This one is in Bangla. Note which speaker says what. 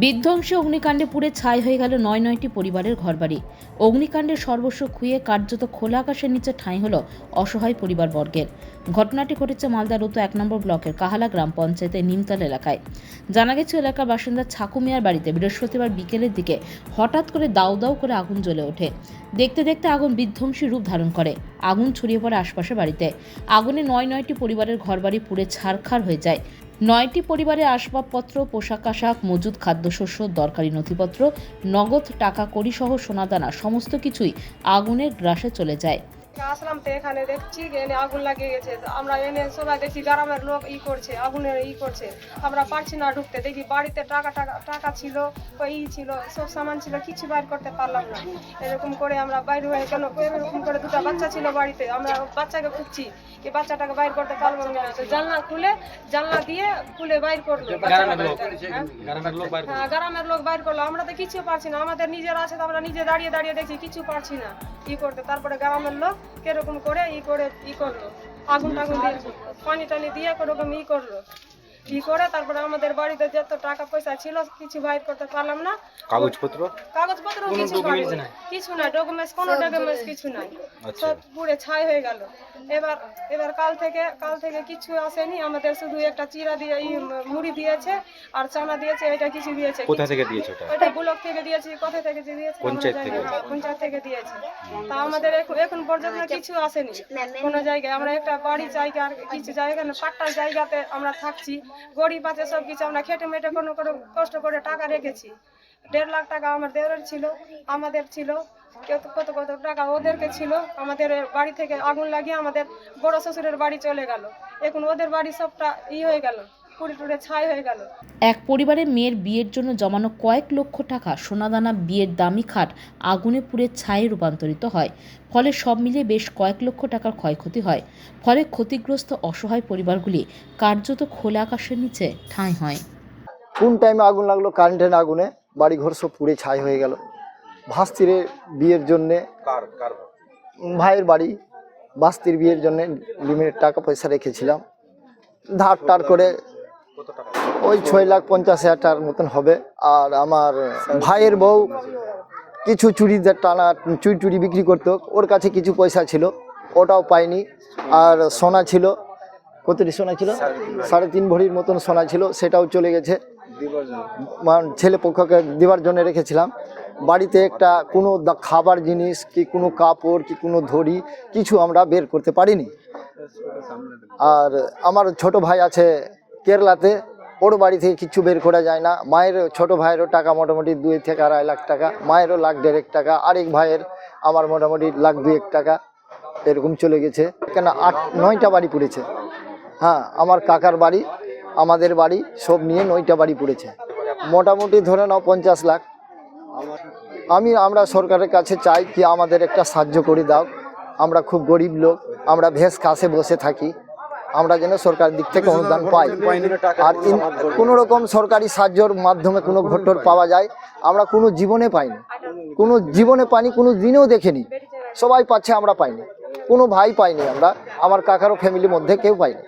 Speaker 1: বিধ্বংসী অগ্নিকাণ্ডে পুড়ে ছাই হয়ে গেল নয় নয়টি পরিবারের ঘরবাড়ি। অগ্নিকাণ্ডের সর্বস্ব খুঁয়ে কার্যত খোলা আকাশের নিচে ঠাঁই হল অসহায় পরিবারবর্গের। ঘটনাটি ঘটেছে মালদা রুতো এক নম্বর ব্লকের কাহালা গ্রাম পঞ্চায়েতের নিমতল এলাকায়। জানা গেছে, এলাকার বাসিন্দা ছাকু মিয়ার বাড়িতে বৃহস্পতিবার বিকেলের দিকে হঠাৎ করে দাউ দাউ করে আগুন জ্বলে ওঠে। দেখতে দেখতে আগুন বিধ্বংসী রূপ ধারণ করে। আগুন ছড়িয়ে পড়ে আশপাশের বাড়িতে। আগুনে নয় নয়টি পরিবারের ঘরবাড়ি পুড়ে ছারখার হয়ে যায়। নয়টি পরিবারের আসবাবপত্র, পোশাক আশাক, মজুদ খাদ্যশস্য, দরকারি নথিপত্র, নগদ টাকা কড়িসহ সোনাদানা, সমস্ত কিছুই আগুনের গ্রাসে চলে যায়।
Speaker 2: আসলাম তো এখানে দেখছি যে এনে আগুন লাগিয়ে গেছে। তো আমরা এনে সবাই দেখছি গ্রামের লোক ই করছে আগুনের ই করছে। আমরা পারছি না ঢুকতে। দেখি বাড়িতে টাকা টাকা টাকা ছিল ওই ই ছিল সব সামান ছিল কিছু বাইর করতে পারলাম না। এরকম করে আমরা বাইর হয়ে কেন এরকম করে দুটো বাচ্চা ছিল বাড়িতে। আমরা বাচ্চাকে খুঁজছি কি বাচ্চাটাকে বাইর করতে পারব না। জানলা খুলে জানলা দিয়ে খুলে বাইর করল হ্যাঁ? হ্যাঁ গ্রামের লোক বাইর করল। আমরা তো কিছু পারছি না। আমাদের নিজের আছে তো আমরা নিজে দাঁড়িয়ে দাঁড়িয়ে দেখছি কিছু পারছি না ই করতে। তারপরে গ্রামের লোক কীরকম করে ই করে, ই করল। আগুন টাগুন দিয়ে পানি টানি দিয়ে কেরকম ই করল। ই করে? তারপরে আমাদের বাড়িতে যত টাকা পয়সা ছিল কিছু বাইর করতে পারলাম না।
Speaker 3: কাগজপত্র?
Speaker 2: কাগজপত্র কিছু পাইনি কিছু নাই ডকুমেন্টস কোনো ডকুমেন্টস কিছু নাই।
Speaker 3: আচ্ছা।
Speaker 2: সব পুড়ে ছাই হয়ে গেল। এবার এবার কাল থেকে কাল থেকে কিছু আসেনি। আমাদের শুধু একটা চিরা দিয়ে ই মুড়ি দিয়েছে আর চানা দিয়েছে এটা কিছু দিয়েছে।
Speaker 3: কোথা থেকে দিয়েছে ওটা?
Speaker 2: ওটা ব্লক থেকে দিয়েছি কোথা থেকে যে দিয়েছে
Speaker 3: পঞ্চায়েত থেকে?
Speaker 2: পঞ্চায়েত থেকে দিয়েছে। তা আমাদের এখন পর্যন্ত কিছু আসেনি। কোনো জায়গায় আমরা একটা বাড়ি জায়গা আর কিছু জায়গা না পাট্টার জায়গাতে আমরা থাকছি। গরিব আছে, সব কিছু আমরা খেটে মেটে কোনো কোনো কষ্ট করে টাকা রেখেছি। দেড় লাখ টাকা আমার দেওয়ার ছিল, আমাদের ছিল কেউ কত কত টাকা ওদেরকে ছিল, আমাদের বাড়ি থেকে আগুন লাগিয়ে আমাদের বড় শ্বশুরের বাড়ি চলে গেল। এখন ওদের বাড়ি সবটা ই হয়ে গেল। পুড়ে টুড়ে ছাই হয়ে গেল।
Speaker 1: এক পরিবারের মেয়ের বিয়ের জন্য জমানো কয়েক লক্ষ টাকা সোনাদানা বিয়ের দামি খাট আগুনে পুড়ে ছায়ে রূপান্তরিত হয়। ফলে সব মিলিয়ে বেশ কয়েক লক্ষ টাকার ক্ষয়ক্ষতি হয়। ফলে ক্ষতিগ্রস্ত অসহায় পরিবারগুলি কার্যত খোলা আকাশের নিচে ঠাঁই হয়।
Speaker 4: কোন টাইমে আগুন লাগল কারেন্টের আগুনে বাড়ি ঘর সব পুড়ে ছাই হয়ে গেল। ভাস্তিরে বিয়ের জন্যে
Speaker 3: কার কার
Speaker 4: ভাইয়ের বাড়ি বাস্তির বিয়ের জন্য লিমিটেড টাকা পয়সা রেখেছিলাম। ধার টার করে ওই ছয় লাখ পঞ্চাশ হাজার টাকার মতন হবে। আর আমার ভাইয়ের বউ কিছু দিয়ে টানা চুরি টুড়ি বিক্রি করতো। ওর কাছে কিছু পয়সা ছিল ওটাও পাইনি। আর সোনা ছিল কতটি সোনা ছিল? সাড়ে তিন ভরির মতন সোনা ছিল সেটাও চলে গেছে। ছেলে পক্ষকে দেওয়ার জন্য রেখেছিলাম। বাড়িতে একটা কোনো খাবার জিনিস কি কোনো কাপড় কি কোনো ধরি কিছু আমরা বের করতে পারিনি। আর আমার ছোট ভাই আছে কেরালাতে ওর বাড়ি থেকে কিছু বের করা যায় না। মায়ের ছোট ভাইয়েরও টাকা মোটামুটি দুই থেকে আড়াই লাখ টাকা, মায়েরও লাখ দেড়েক টাকা, আরেক ভাইয়ের আমার মোটামুটি লাখ দুয়েক টাকা এরকম চলে গেছে। কেন আট, নয়টা বাড়ি পুড়েছে। হ্যাঁ আমার কাকার বাড়ি, আমাদের বাড়ি, সব নিয়ে নয়টা বাড়ি পুড়েছে। মোটামুটি ধরে নাও পঞ্চাশ লাখ। আমি, আমরা সরকারের কাছে চাই কি আমাদের একটা সাহায্য করে দাও। আমরা খুব গরিব লোক, আমরা ভেস কাছে বসে থাকি। আমরা যেন সরকারের দিক থেকে অনুদান পাই। আর কোনো রকম সরকারি সাহায্যর মাধ্যমে কোনো ঘটর পাওয়া যায় আমরা কোনো জীবনে পাইনি। কোনো জীবনে পাইনি কোনো দিনেও দেখেনি। সবাই পাচ্ছে আমরা পাইনি। কোনো ভাই পাইনি আমরা আমার কাকারও ফ্যামিলির মধ্যে কেউ পাইনি।